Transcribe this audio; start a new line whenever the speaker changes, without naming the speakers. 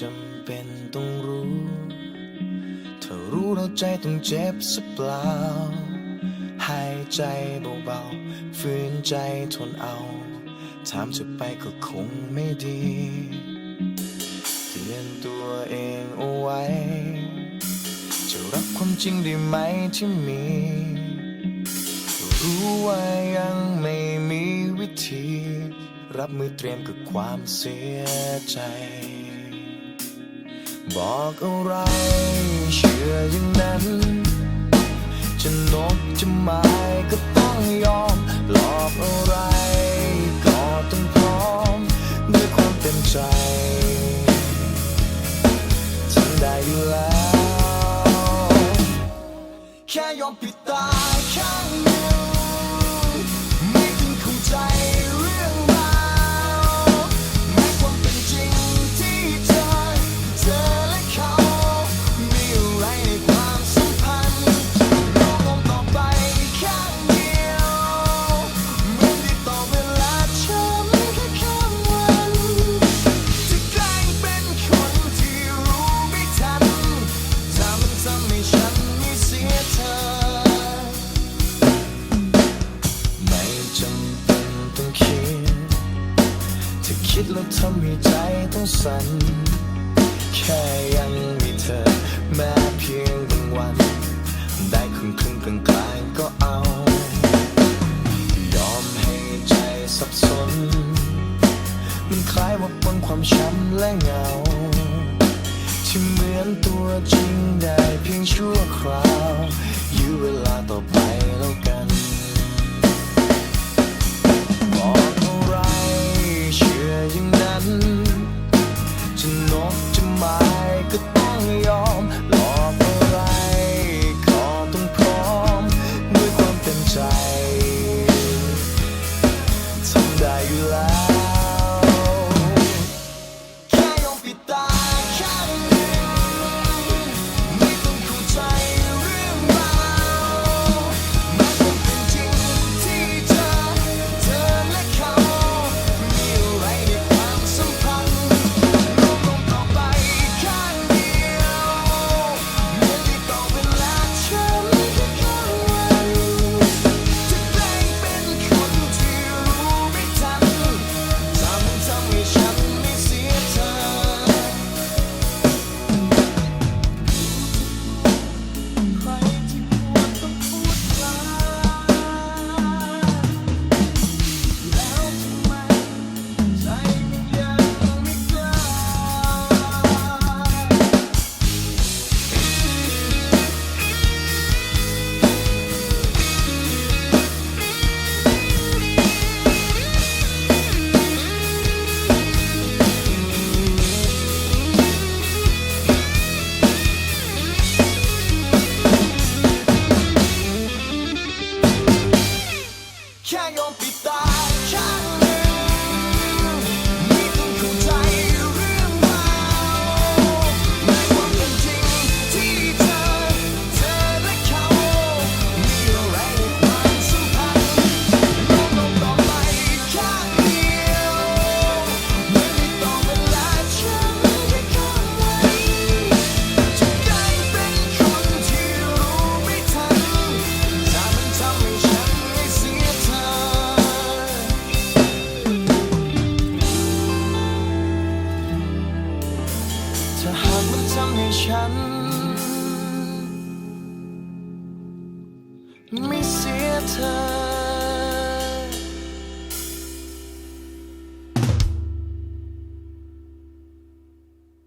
จำเป็นต้องรู้ถ้ารู้แล้วใจต้องเจ็บสักเปล่า หายใจเบาๆฝืนใจทนเอา ถามจะไปก็คงไม่ดีเตือนตัวเองเอาไว้ จะรับความจริงได้ไหมที่มี รู้ว่ายังไม่มีวิธีรับมือเตรียมกับความเสียใจ บอกอะไรเชื่ออย่างนั้น จะนกจะไม้ก็ต้องยอมหลอกอะไรก็ต้องพร้อมด้วยความเต็มใจทำได้อยู่แล้ว แค่ยอมปิดตาข้างหนึ่งไคิดแล้วทำให้ใจต้องสั่น แค่ยังมีเธอแม้เพียงบางวัน ได้ครึ่งครึ่งกลางกลางก็เอา ยอมให้ใจสับสน มันคล้ายว่าปนความช้ำและเหงา ที่เหมือนตัวจริงได้เพียงชั่วคราวยื้อเวลาต่อไป ฉัน ไม่เสียเธอ